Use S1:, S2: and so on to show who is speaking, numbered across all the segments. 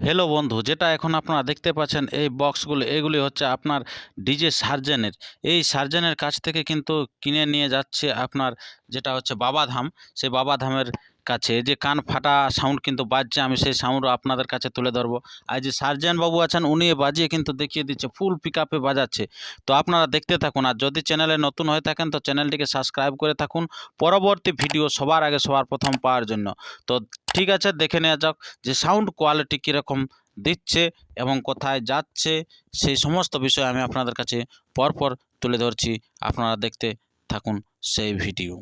S1: Hello বন্ধু, যেটা এখন আপনারা দেখতে পাচ্ছেন এই বক্সগুলো এগুলি হচ্ছে আপনার ডিজে সার্জেনের এই সার্জেনের কাছ থেকে কিন্তু কিনে নিয়ে যাচ্ছে আপনার যেটা হচ্ছে বাবাধাম সেই বাবাধামের কাছে যে কান ফাটা সাউন্ড কিন্তু বাজছে, আমি সেই সাউন্ডও আপনাদের কাছে তুলে ধরবো। আর যে সার্জেন বাবু আছেন উনি বাজিয়ে কিন্তু দেখিয়ে দিচ্ছে ফুল পিক আপে বাজাচ্ছে। তো আপনারা দেখতে থাকুন, আর যদি চ্যানেলে নতুন হয়ে থাকেন, তো চ্যানেলটিকে সাবস্ক্রাইব করে থাকুন। পরবর্তী ভিডিও সবার আগে, সবার প্রথম পাওয়ার জন্য। তো ঠিক আছে, দেখে নেওয়া যাক যে সাউন্ড কোয়ালিটি কীরকম দিচ্ছে এবং কোথায় যাচ্ছে, সেই সমস্ত বিষয় আমি আপনাদের কাছে পরপর তুলে ধরছি। আপনারা দেখতে থাকুন সেই ভিডিও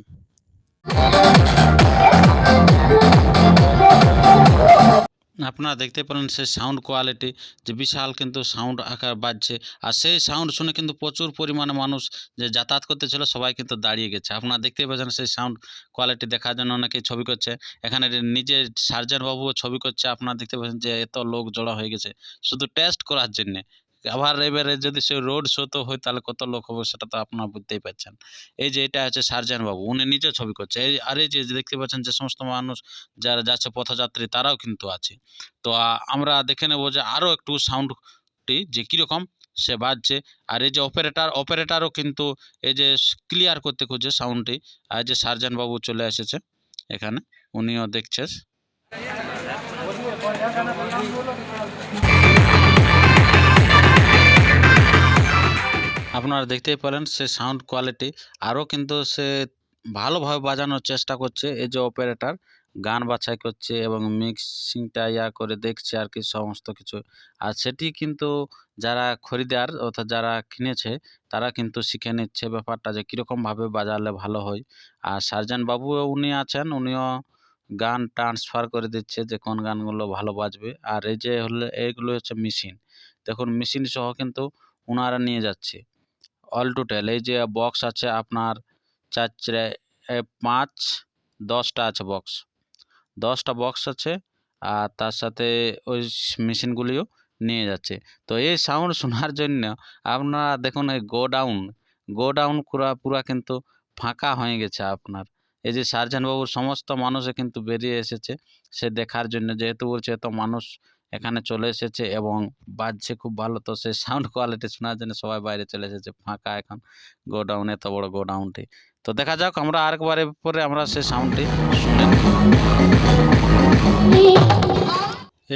S1: আপনারা দেখতে পেলেন সেই সাউন্ড কোয়ালিটি যে বিশাল কিন্তু সাউন্ড আকার বাজছে আর সেই সাউন্ড শুনে কিন্তু প্রচুর পরিমাণে মানুষ যে যাতায়াত করতেছিল সবাই কিন্তু দাঁড়িয়ে গেছে আপনারা দেখতে পাচ্ছেন সেই সাউন্ড কোয়ালিটি দেখার জন্য অনেকেই ছবি করছে এখানে নিজে সার্জন বাবুও ছবি করছে আপনারা দেখতে পাচ্ছেন যে এত লোক জড়ো হয়ে গেছে শুধু টেস্ট করার জন্যে আবার এবারে যদি সে রোড শো তো হয়, তাহলে কত লোক হবে সেটা তো আপনারা বুঝতেই পারছেন। এই যে এটা হচ্ছে সার্জন বাবু, উনি নিজে ছবি করছে। এই আর এই যে দেখতে পাচ্ছেন যে সমস্ত মানুষ যারা যাচ্ছে, পথযাত্রী, তারাও কিন্তু আছে। তো আমরা দেখে নেব যে আরও একটু সাউন্ডটি যে কীরকম সে বাজছে। আর এই যে অপারেটার অপারেটারও কিন্তু এই যে ক্লিয়ার করতে খুঁজছে সাউন্ডটি আর যে সার্জন বাবু চলে এসেছে এখানে, উনিও দেখছে। আপনারা দেখতেই পেলেন সে সাউন্ড কোয়ালিটি আরও কিন্তু সে ভালোভাবে বাজানোর চেষ্টা করছে। এই যে অপারেটার গান বাছাই করছে এবং মিক্সিংটা ইয়া করে দেখছে আর কি সমস্ত কিছু। আর সেটি কিন্তু যারা খরিদার অর্থাৎ যারা কিনেছে, তারা কিন্তু শিখে নিচ্ছে ব্যাপারটা যে কীরকমভাবে বাজালে ভালো হয়। আর সার্জন বাবুও উনি আছেন, উনিও গান ট্রান্সফার করে দিচ্ছে যে কোন গানগুলো ভালো বাজবে। আর এই যে হলো, এইগুলো হচ্ছে মেশিন দেখুন মেশিন সহ কিন্তু ওনারা নিয়ে যাচ্ছে। অল টোটাল এই যে বক্স আছে আপনার চার পাঁচ, দশটা আছে বক্স দশটা বক্স আছে, আর তার সাথে ওই মেশিনগুলিও নিয়ে যাচ্ছে। তো এই সাউন্ড শোনার জন্য আপনারা দেখুন এই গোডাউন গোডাউন পুরা পুরা কিন্তু ফাঁকা হয়ে গেছে আপনার। এই যে সার্জন বাবুর সমস্ত মানুষে কিন্তু বেরিয়ে এসেছে, সে দেখার জন্য, যেহেতু বলছে এত মানুষ এখানে চলে এসেছে এবং বাজছে খুব ভালো। তো সেই সাউন্ড কোয়ালিটি শোনার জন্য সবাই বাইরে চলে এসেছে, ফাঁকা এখন গোডাউন এত বড় গোডাউনটি তো দেখা যাক, আমরা আরেকবার পরে আমরা সেই সাউন্ডটি শুনে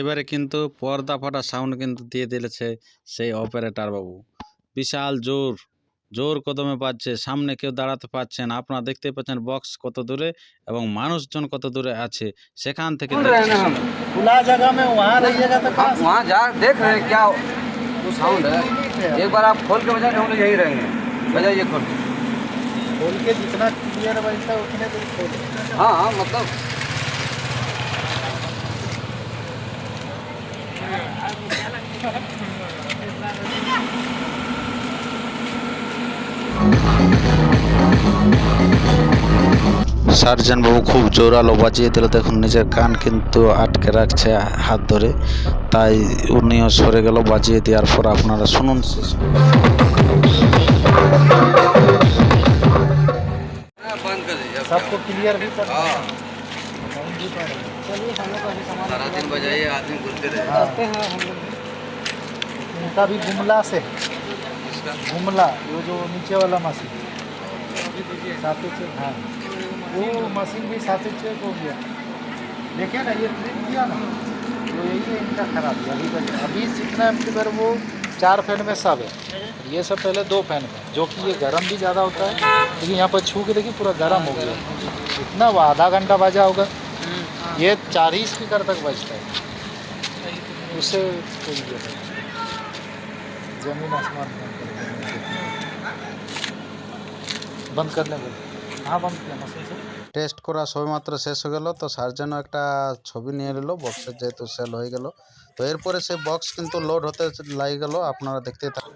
S1: এবারে কিন্তু পর্দা ফাটা সাউন্ড কিন্তু দিয়ে দিয়েছে সেই অপারেটর বাবু। বিশাল জোর। জোর কদমে পাচ্ছে সামনে কেউ দাঁড়াতে পারছেন আপনারা দেখতে পাচ্ছেন বক্স কত দূরে এবং মানুষজন কত দূরে আছে সেখান থেকে
S2: सुन रहे हैं ना हम
S3: खुला जगह में वहाँ रहिएगा तो
S2: हम वहाँ जा देख रहे हैं क्या वो साउंड है एक बार आप खोल के बजाएंगे हम लोग यहीं रहेंगे बजाइए खोल के
S3: खोल के जितना क्लियर बजता है उतने देर खोलो
S2: हाँ हाँ मतलब
S1: সার্জন বাবু খুব জোরালো বাজিয়ে দিল দেখুন নিজের কান কিন্তু আটকে রাখছে হাত ধরে তাই উনিও সরে গেল বাজিয়ে দেওয়ার পর আপনারা শুনুন
S2: हाँ, बंद कर दीजिए अब
S3: सबको क्लियर भी कर
S2: क्या? हाँ
S3: हम भी कर रहे हैं। चलिए हम लोग अभी सामान
S2: सारा दिन बजाइए आदमी घूमते रहे
S3: हाँ। उनका भी गुमला से है।
S2: इसका
S3: गुमला वो जो नीचे वाला मशीन सातों चेक हाँ वो मशीन भी सातों चेक हो गया। देखिए ना, ये ट्रिप किया ना तो यही है इनका खराब है। अभी बज- अभी जितना एम्पलीफायर वो चार फ़ैन में सब है। ये सब पहले दो फ़ैन में, जो कि ये गर्म भी ज़्यादा होता है, लेकिन यहाँ पर छू के देखिए पूरा गर्म हो गया। इतना वो आधा घंटा बजा होगा। ये चार ही स्पीकर तक बजता है। उससे कोई नहीं। ज़मीन आसमान। बंद करने बोलो
S1: টেস্ট করা সবেমাত্র শেষ হয়ে গেল, তো সার্জেন একটা ছবি নিয়ে নিল বক্সের যেহেতু সেল হয়ে গেল। তো এরপরে সেই বক্স কিন্তু লোড হতে লাগে গেল আপনারা দেখতেই থাকেন